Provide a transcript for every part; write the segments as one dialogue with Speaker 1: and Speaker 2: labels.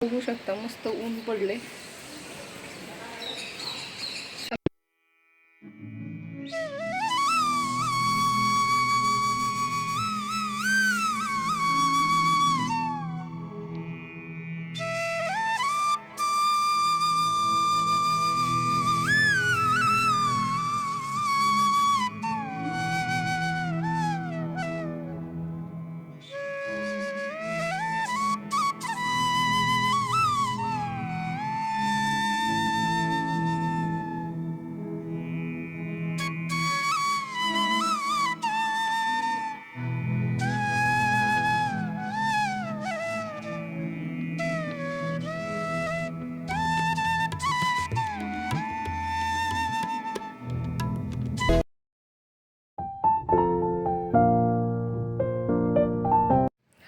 Speaker 1: बघू शकता मस्त ऊन पडले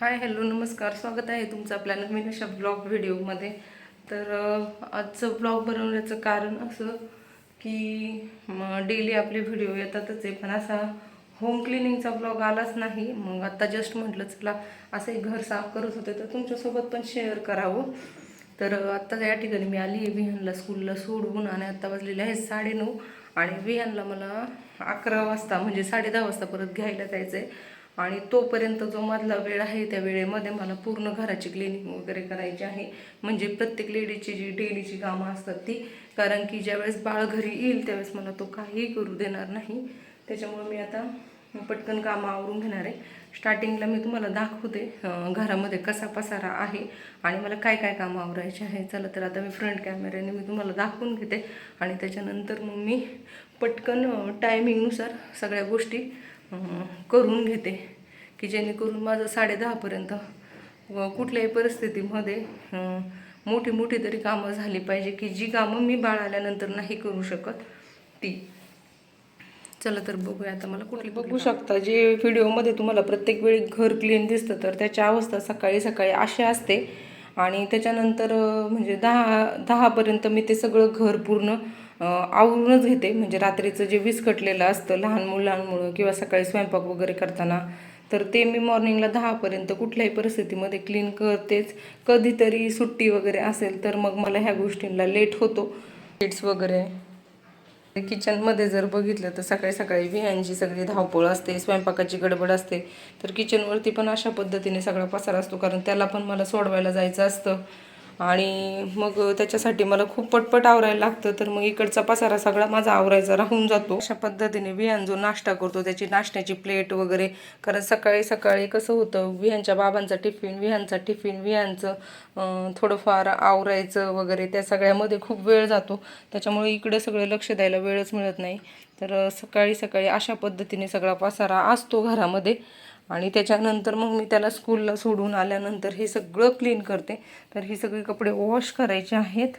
Speaker 1: हाय हॅलो नमस्कार. स्वागत आहे तुमचं आपल्या नवीन अशा ब्लॉग व्हिडिओमध्ये तर आजचं ब्लॉग बनवण्याचं कारण असं की डेली आपले व्हिडिओ येतातच आहे. पण असा होम क्लिनिंगचा ब्लॉग आलाच नाही. मग आत्ता जस्ट म्हटलं चला असंही घर साफ करत होते. तर तुमच्यासोबत पण शेअर करावं. तर आत्ता या ठिकाणी मी आली आहे विहानला स्कूलला सोडवून आणि आत्ता वाजलेले आहे साडेनऊ. आणि विहानला मला अकरा वाजता म्हणजे साडे दहा वाजता परत घ्यायला जायचं आहे आणि तोपर्यंत जो मधला वेळ आहे त्या वेळेमध्ये मला पूर्ण घराची क्लिनिंग वगैरे करायची आहे. म्हणजे प्रत्येक लेडीची जी डेलीची कामं असतात ती. कारण की ज्यावेळेस बाळ घरी येईल त्यावेळेस मला तो काहीही करू देणार नाही. त्याच्यामुळे मी आता पटकन कामं आवरून घेणार आहे. स्टार्टिंगला मी तुम्हाला दाखवते घरामध्ये कसा पसारा आहे आणि मला काय काय कामं आवरायचे आहे. चला तर आता मी फ्रंट कॅमेऱ्याने मी तुम्हाला दाखवून घेते. आणि त्याच्यानंतर मग मी पटकन टायमिंगनुसार सगळ्या गोष्टी करून घेते की जेणेकरून माझं साडे दहापर्यंत व कुठल्याही परिस्थितीमध्ये मोठी मोठी तरी कामं झाली पाहिजे की जी कामं मी बाळ आल्यानंतर नाही करू शकत ती. चला तर बघूया आता मला कुठली बघू शकता जे व्हिडिओमध्ये तुम्हाला प्रत्येक वेळी घर क्लीन दिसतं तर त्याची अवस्था सकाळी सकाळी अशी असते. आणि त्याच्यानंतर म्हणजे दहा दहापर्यंत मी ते सगळं घर पूर्ण आवरूनच घेते. म्हणजे रात्रीचं जे विस्कटलेलं असतं लहान मुलांमुळं किंवा सकाळी स्वयंपाक वगैरे करताना तर ते मी मॉर्निंगला दहापर्यंत कुठल्याही परिस्थितीमध्ये क्लीन करतेच. कधीतरी सुट्टी वगैरे असेल तर मग मला ह्या गोष्टींना लेट होतो. किड्स वगैरे. किचनमध्ये जर बघितलं तर सकाळी सकाळी विहांची सगळी धावपळ असते स्वयंपाकाची गडबड असते. तर किचनवरती पण अशा पद्धतीने सगळा पसार असतो कारण त्याला पण मला सोडवायला जायचं असतं. आणि मग त्याच्यासाठी मला खूप पटपट आवरायला लागतं तर मग इकडचा पसारा सगळा माझा आवरायचा राहून जातो. अशा पद्धतीने विहान जो नाश्ता करतो त्याची नाश्त्याची प्लेट वगैरे कारण सकाळी सकाळी कसं होतं विहानच्या बाबांचा टिफिन विहानचा टिफिन विहानचं थोडंफार आवरायचं वगैरे त्या सगळ्यामध्ये खूप वेळ जातो. त्याच्यामुळे इकडे सगळं लक्ष द्यायला वेळच मिळत नाही. तर सकाळी सकाळी अशा पद्धतीने सगळा पसारा असतो घरामध्ये. आणि त्याच्यानंतर मग मी त्याला स्कूलला सोडून आल्यानंतर हे सगळं क्लीन करते. तर ही सगळी कपडे वॉश करायचे आहेत.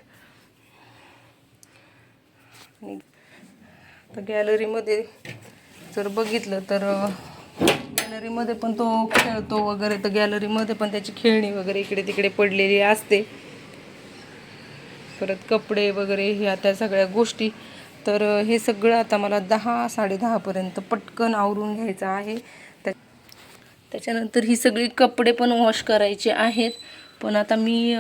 Speaker 1: आणि आता गॅलरीमध्ये जर बघितलं तर गॅलरीमध्ये पण तो खेळतो वगैरे. तर गॅलरीमध्ये पण त्याची खेळणी वगैरे इकडे तिकडे पडलेली असते. परत कपडे वगैरे ह्या त्या सगळ्या गोष्टी. तर हे सगळं आता मला दहा साडेदहापर्यंत पटकन आवरून घ्यायचं आहे. त्या त्याच्यानंतर ही सगळी कपडे पण वॉश करायचे आहेत. पण आता मी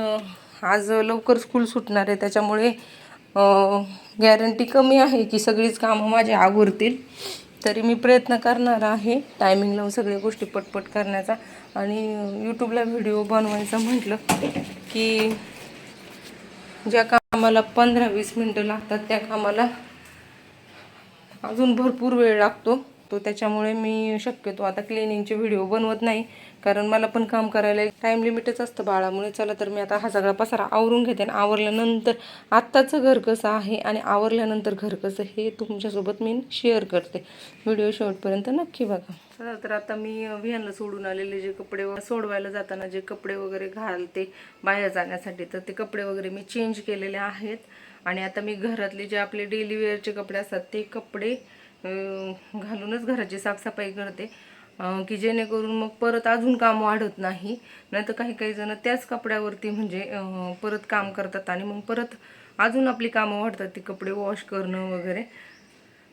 Speaker 1: आज लवकर स्कूल सुटणार आहे. त्याच्यामुळे गॅरंटी कमी आहे की सगळीच कामं माझ्या आवरतील. तरी मी प्रयत्न करणार आहे टायमिंग लावून सगळ्या गोष्टी पटपट करण्याचा. आणि यूट्यूबला व्हिडिओ बनवायचा म्हटलं की ज्या कामाला पंधरा वीस मिनटं लागतात त्या कामाला अजून भरपूर वेळ लागतो. तो त्याच्यामुळे मी शक्यतो आता क्लिनिंगचे व्हिडिओ बनवत नाही. कारण मला पण काम करायला टाईम लिमिटच असतं बाळामुळे. चला तर मी आता हा सगळा पसारा आवरून घेते आणि आवरल्यानंतर आत्ताचं घर कसं आहे आणि आवरल्यानंतर घर कसं हे तुमच्यासोबत मी शेअर करते. व्हिडिओ शेवटपर्यंत नक्की बघा. चला तर आता मी विहानला सोडून आलेले जे कपडे सोडवायला जाताना जे कपडे वगैरे घालते बाहेर जाण्यासाठी तर ते कपडे वगैरे मी चेंज केलेले आहेत. आणि आता मी घरातले जे आपले डेली वेअरचे कपडे असतात ते कपडे घालूनच घराची साफसफाई करते. की जेणेकरून मग परत अजून काम वाढत नाही. नाहीतर काही काही जण त्याच कपड्यावरती म्हणजे परत काम करतात आणि मग परत अजून आपली कामं वाढतात. ती कपडे वॉश करणं वगैरे.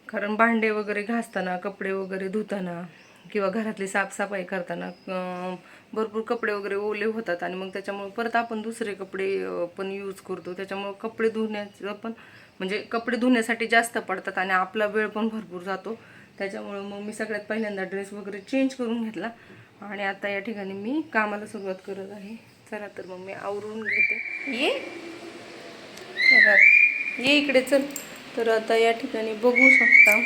Speaker 1: कारण भांडे वगैरे घासताना कपडे वगैरे धुताना किंवा घरातली साफसफाई करताना भरपूर कपडे वगैरे ओले होतात आणि मग त्याच्यामुळे परत आपण दुसरे कपडे पण यूज करतो. त्याच्यामुळे कपडे धुण्याचं पण म्हणजे कपडे धुण्यासाठी जास्त पडतात आणि आपला वेळ पण भरपूर जातो. त्याच्यामुळं मग मी सगळ्यात पहिल्यांदा ड्रेस वगैरे चेंज करून घेतला. आणि आता या ठिकाणी मी कामाला सुरुवात करत आहे. चला तर मग मी आवरून घेते. ये. ये इकडे चल. तर आता या ठिकाणी बघू शकता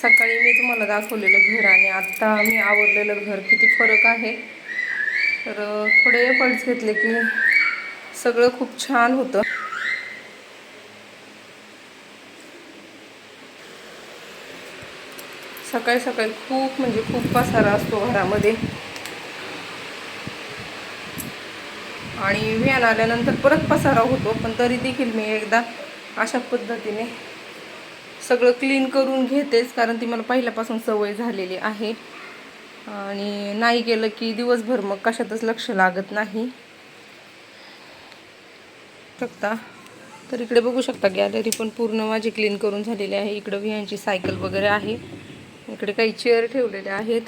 Speaker 1: सकाळी मी तुम्हाला दाखवलेलं घर आणि आत्ता मी आवरलेलं घर. किती फरक आहे. तर थोडे एफर्ट्स घेतले की सगळं खूप छान होतं. सकाळी सकाळी खूप म्हणजे खूप पसारा असतो घरामध्ये. आणि व्हॅन आल्यानंतर परत पसारा होतो पण तरी देखील मी एकदा अशा पद्धतीने सगळं क्लीन करून घेतेच कारण ती मला पहिल्यापासून सवय झालेली आहे. आणि नाही केलं की दिवसभर मग कशातच लक्ष लागत नाही. शकता तर इकडे बघू शकता गॅलरी पण पूर्ण माझी क्लीन करून झालेली आहे. इकडं विहांची सायकल वगैरे आहे. इकडे काही चेअर ठेवलेले आहेत.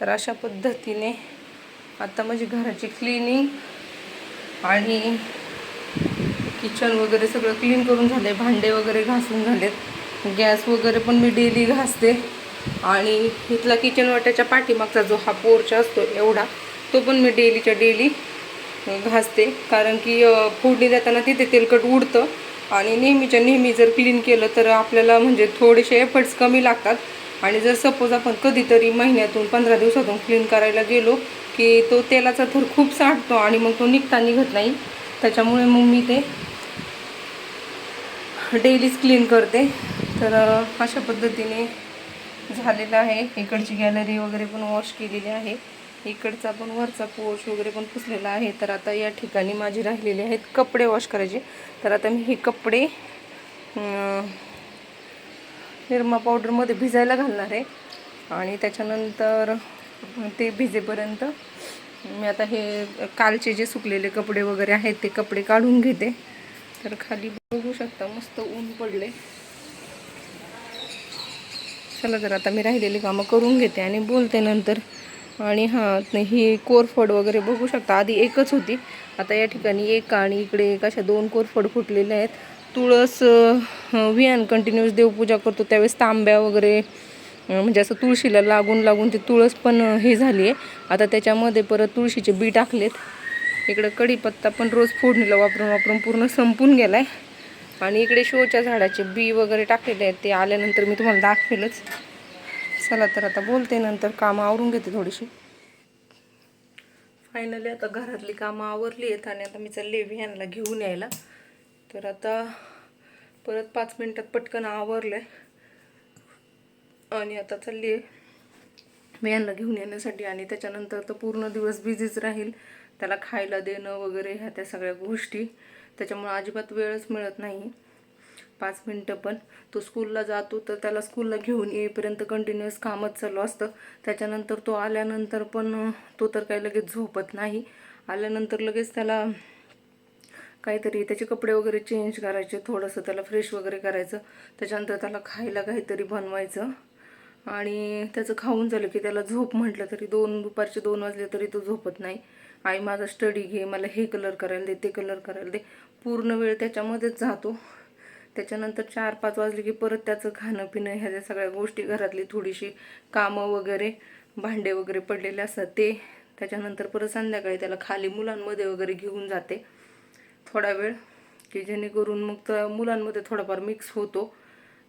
Speaker 1: तर अशा पद्धतीने आता माझी घराची क्लिनिंग आणि किचन वगैरे सगळं क्लीन करून झाले भांडे वगैरे घासून झालेत. गॅस वगैरे पण मी डेली घासते. आणि इथला किचन वाट्याच्या पाठीमागचा जो हा पोर्च असतो एवढा तो पण मी डेलीच्या डेली घासते. कारण की फोडणी देताना तिथे तेलकट उडतं. आणि नेहमीच्या नेहमी जर क्लीन केलं तर आपल्याला म्हणजे थोडेसे एफर्ट्स कमी लागतात. आणि जर सपोज आपण कधीतरी महिन्यातून पंधरा दिवसातून क्लीन करायला गेलो की तो तेलाचा थर खूप साठतो आणि मग तो निघता निघत नाही. त्याच्यामुळे मग मी ते डेलीच क्लीन करते. तर अशा पद्धतीने झालेलं आहे. इकडची गॅलरी वगैरे पण वॉश केलेली आहे. इकडचा पण वरचा पोर्च वगैरे पण पुसलेला आहे. तर आता या ठिकाणी माझी राहिलेले आहेत कपडे वॉश करायचे. तर आता मी हे कपडे निरमा पावडरमध्ये भिजायला घालणार आहे. आणि त्याच्यानंतर ते भिजेपर्यंत मी आता हे कालचे जे सुकलेले कपडे वगैरे आहेत ते कपडे काढून घेते. तर खाली बघू शकता मस्त ऊन पडले चला जर आता मी राहिलेली कामं करून घेते आणि बोलते नंतर. आणि हां ही कोरफड वगैरे बघू शकता. आधी एकच होती. आता या ठिकाणी एक आणि इकडे एक अशा दोन कोरफड फुटलेले आहेत. तुळस अं, वियान कंटिन्युअस देवपूजा करतो. त्यावेळेस तांब्या वगैरे म्हणजे असं तुळशीला लागून लागून ती तुळस पण हे झाली आहे आता त्याच्यामध्ये परत तुळशीचे बी टाकलेत. इकडं कढीपत्ता पण रोज फोडणीला वापरून वापरून पूर्ण संपून गेला आहे आणि इकडे शोच्या झाडाचे बी वगैरे टाकलेले आहेत ते आल्यानंतर मी तुम्हाला दाखवेलच. चला तर आता बोलते नंतर कामं आवरून घेते थोडीशी. फायनली आता घरातली कामं आवरली आहेत आणि आता मी चालले व्हॅनला घेऊन यायला. तर आता परत पाच मिनटात पटकन आवरलं आणि आता चालली आहे व्हॅनला घेऊन येण्यासाठी आणि त्याच्यानंतर तर पूर्ण दिवस बिझीच राहील. त्याला खायला देणं वगैरे ह्या त्या सगळ्या गोष्टी. त्याच्यामुळं अजिबात वेळच मिळत नाही. पाच मिनटं पण. तो स्कूलला जातो तर त्याला स्कूलला घेऊन येईपर्यंत कंटिन्युअस कामच चालू असतं. त्याच्यानंतर तो आल्यानंतर पण तो तर काही लगेच झोपत नाही. आल्यानंतर लगेच त्याला काहीतरी त्याचे कपडे वगैरे चेंज करायचे थोडंसं त्याला फ्रेश वगैरे करायचं. त्याच्यानंतर त्याला खायला काहीतरी बनवायचं. आणि त्याचं खाऊन झालं की त्याला झोप म्हटलं तरी दोन दुपारचे दोन वाजले तरी तो झोपत नाही. आई माझा स्टडी घे मला हे कलर करायला दे ते कलर करायला दे. पूर्ण वेळ त्याच्यामध्येच जातो. त्याच्यानंतर चार पाच वाजले की परत त्याचं खाणं पिणं ह्या ज्या सगळ्या गोष्टी घरातली थोडीशी कामं वगैरे भांडे वगैरे पडलेले असतात ते त्याच्यानंतर परत संध्याकाळी त्याला खाली मुलांमध्ये वगैरे घेऊन जाते. थोडा वेळ की जेणेकरून मग त्या मुलांमध्ये थोडाफार मिक्स होतो.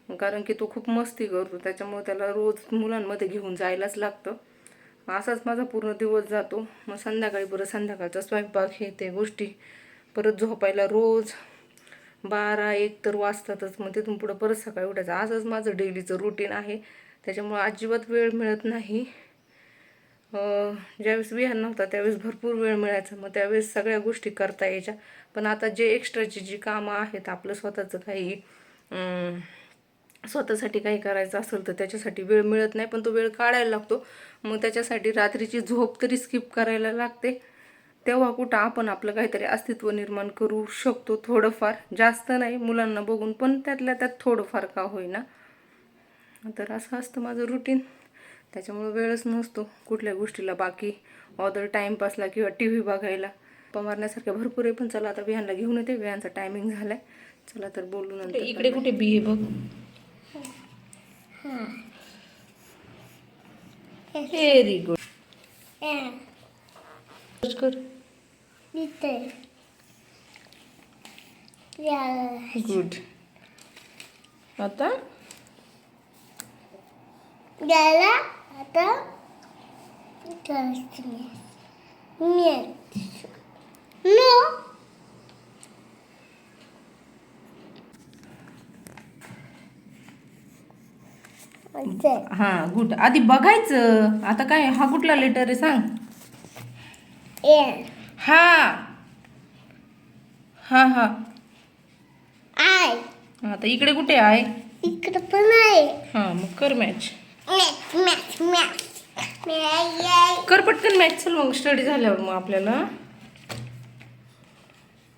Speaker 1: कारण की तो खूप मस्ती करतो त्याच्यामुळे त्याला रोज मुलांमध्ये घेऊन जायलाच लागतं. असाच माझा पूर्ण दिवस जातो. मग संध्याकाळी परत संध्याकाळचा स्वयंपाक हे ते गोष्टी परत झोपायला रोज बारा एक तर वाजतातच. मग तिथून पुढं परत सकाळी उठायचं. असंच माझं डेलीचं रुटीन आहे. त्याच्यामुळं अजिबात वेळ मिळत नाही. ज्यावेळेस विहार नव्हता त्यावेळेस भरपूर वेळ मिळायचा. मग त्यावेळेस सगळ्या गोष्टी करता यायच्या. पण आता जे एक्स्ट्राची जी कामं आहेत आपलं स्वतःचं काही स्वतःसाठी काही करायचं असेल तर त्याच्यासाठी वेळ मिळत नाही. पण तो वेळ काढायला लागतो. मग त्याच्यासाठी रात्रीची झोप तरी स्किप करायला लागते. तेव्हा कुठं आपण आपलं काहीतरी अस्तित्व निर्माण करू शकतो थोडंफार. जास्त नाही मुलांना बघून पण त्यातल्या त्यात थोडंफार का होईना. तर असं असतं माझं रुटीन त्याच्यामुळे वेळच नसतो कुठल्या गोष्टीला. बाकी ऑदर टाईमपासला किंवा टी व्ही बघायला मारण्यासारख्या भरपूर आहे पण चला आता विहानला घेऊन येते. विहानचा टायमिंग झालाय. चला तर बोलू नंतर इकडे कुठे बी आहे बघ. व्हेरी गुड कर. गुड आता?
Speaker 2: Gala आता नो
Speaker 1: हा गुड आधी बघायचं. आता काय हा कुठला लेटर आहे सांग. हा. हा हा.
Speaker 2: आय.
Speaker 1: आता इकडे कुठे आहे?
Speaker 2: इकडं पण आहे.
Speaker 1: हा मग कर मॅच
Speaker 2: मॅच मॅच मॅच
Speaker 1: कर पटकन मॅच चल मग स्टडी झाल्यावर मग आपल्याला.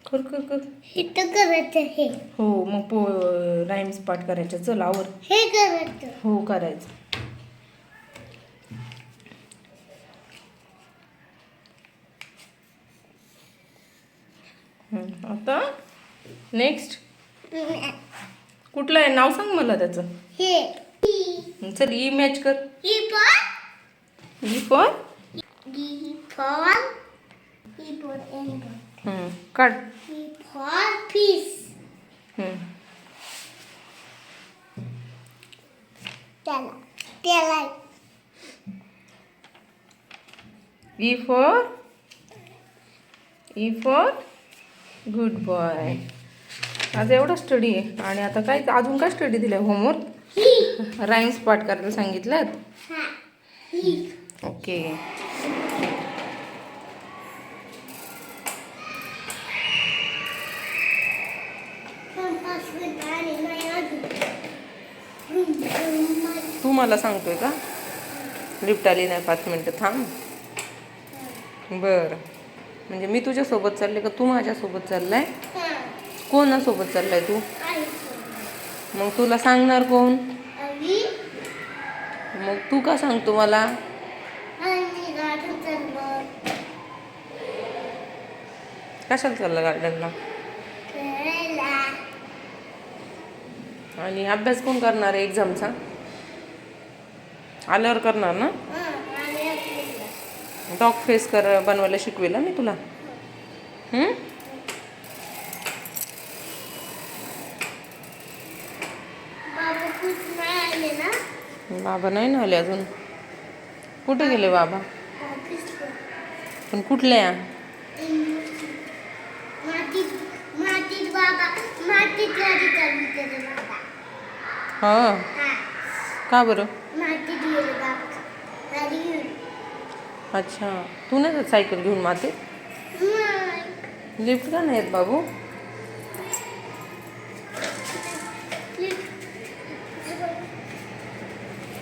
Speaker 1: कर कर कर.
Speaker 2: इथं करायचं हे
Speaker 1: हो मग पो राईम्स पाठ करायच्या चल आवर.
Speaker 2: हे करायचं
Speaker 1: हो करायचं. आता? नेक्स्ट कुठलं आहे? नाव सांग मला त्याचं.
Speaker 2: हे.
Speaker 1: चल ई मॅच कर. ई फॉर
Speaker 2: ही फॉर
Speaker 1: हम्म, काढ.
Speaker 2: फॉर पीस
Speaker 1: हम्म,
Speaker 2: त्याला. त्याला.
Speaker 1: E for E for good boy आज एवढा स्टडी आहे. आणि आता काय अजून काय स्टडी दिलाय? होमवर्क राईम्स पाठ करायला सांगितलं ओके तू मला सांगतोय का? लिफ्ट आली नाही पाच मिनटं थांब. बरं. म्हणजे मी तुझ्यासोबत चालले का तू माझ्यासोबत चाललाय? कोणासोबत चाललाय तू? मग तुला सांगणार कोण? मग तू का सांगतो मला? कशाला चाललं गार्डनला आणि अभ्यास कोण करणार आहे? एक्झामचा? आल्यावर करणार ना. डॉग फेस कर बनवायला शिकवेल मी तुला?
Speaker 2: बाबा खूप नाही आले ना?
Speaker 1: बाबा नाही ना आले अजून. कुठे गेले बाबा?
Speaker 2: ऑफिसला
Speaker 1: पण कुठल्या?
Speaker 2: मातीत मातीत बाबा मातीत गाडी चालली त्याचे बाबा.
Speaker 1: हा?
Speaker 2: हा.
Speaker 1: का बरं?
Speaker 2: मातीत गेले बाबा. गाडी घेऊन.
Speaker 1: अच्छा. तू नाही जात सायकल घेऊन माते लिफ्ट का नाही येत बाबू?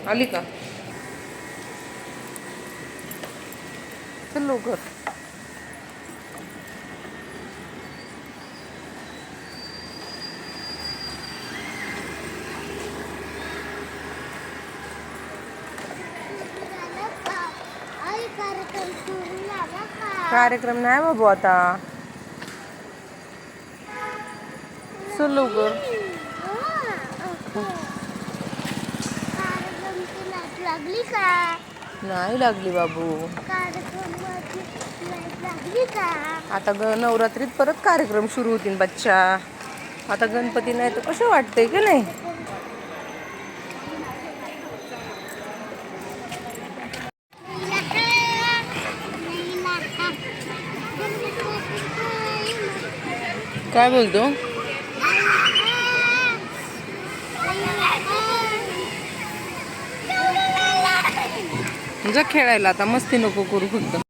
Speaker 1: आली का? चल लवकर
Speaker 2: आई कार्यक्रम
Speaker 1: नाही बाबू आता. चल लवकर.
Speaker 2: लागली का
Speaker 1: नाही लागली बाबू. आता ग नवरात्रीत परत कार्यक्रम सुरू होतील बच्चा. आता गणपती नाही तर कसं वाटतंय की नाही? काय बोलतो? जा खेळायला आता मस्ती नको करू फक्त.